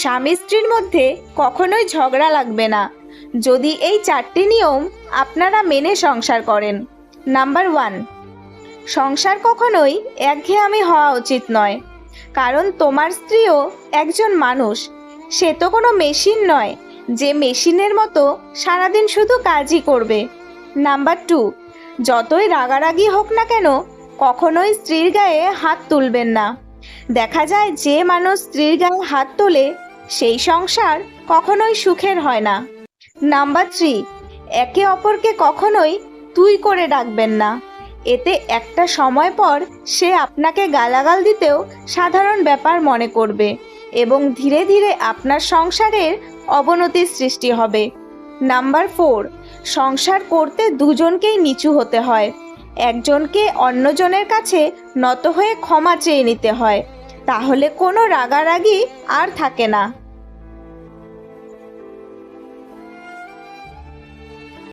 স্বামী স্ত্রীর মধ্যে কখনোই ঝগড়া লাগবে না। যদি এই চারটি নিয়ম আপনারা মেনে সংসার করেন। নাম্বার ওয়ান, সংসার কখনোই একঘেয়েমি হওয়া উচিত নয়। কারণ তোমার স্ত্রীও একজন মানুষ। সে তো কোনো মেশিন নয়, যে মেশিনের মতো সারাদিন শুধু কাজই করবে। নাম্বার টু, যতই রাগারাগি হোক না কেন, কখনোই স্ত্রীর গায়ে হাত তুলবেন না। দেখা যায় যে মানুষ স্ত্রীর গায়ে হাত তোলে সেই সংসার কখনোই সুখের হয় না। নাম্বার থ্রি একে অপরকে কখনোই তুই করে ডাকবেন না। এতে একটা সময় পর সে আপনাকে গালাগাল দিতেও সাধারণ ব্যাপার মনে করবে এবং ধীরে ধীরে আপনার সংসারের অবনতির সৃষ্টি হবে। নাম্বার ফোর সংসার করতে দুজনকেই নিচু হতে হয়। একজনকে অন্যজনের কাছে নত হয়ে ক্ষমা চেয়ে নিতে হয়। তাহলে কোনো রাগারাগি আর থাকে না।